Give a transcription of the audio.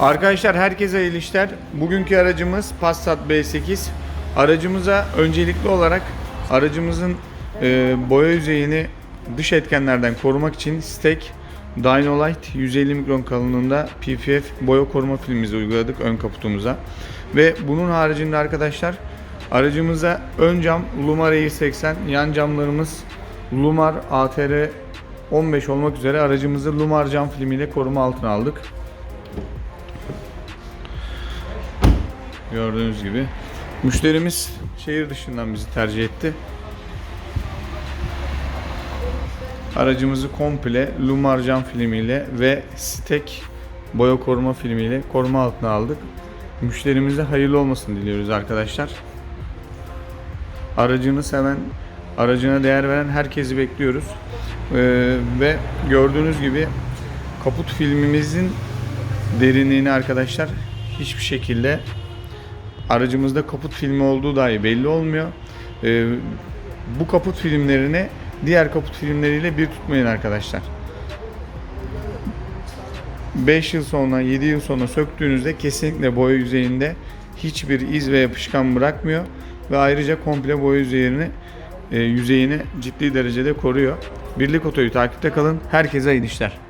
Arkadaşlar herkese hayırlı işler. Bugünkü aracımız Passat B8. Aracımıza öncelikli olarak aracımızın e, boya yüzeyini dış etkenlerden korumak için Stek Dynolite 150 mikron kalınlığında PPF boya koruma filmimizi uyguladık ön kaputumuza. Ve bunun haricinde arkadaşlar aracımıza ön cam Lumar Air 80, yan camlarımız Lumar ATR 15 olmak üzere aracımızı Lumar cam filmiyle koruma altına aldık. Gördüğünüz gibi. Müşterimiz şehir dışından bizi tercih etti. Aracımızı komple Lumar cam filmiyle ve Stek boya koruma filmiyle koruma altına aldık. Müşterimize hayırlı olmasını diliyoruz arkadaşlar. Aracını seven, aracına değer veren herkesi bekliyoruz. Ee, ve gördüğünüz gibi kaput filmimizin derinliğini arkadaşlar hiçbir şekilde aracımızda kaput filmi olduğu dahi belli olmuyor. Ee, bu kaput filmlerini diğer kaput filmleriyle bir tutmayın arkadaşlar. 5 yıl sonra 7 yıl sonra söktüğünüzde kesinlikle boya yüzeyinde hiçbir iz ve yapışkan bırakmıyor ve ayrıca komple boya yüzeyini e, yüzeyini ciddi derecede koruyor. Birlik Oto'yu takipte kalın. Herkese iyi işler.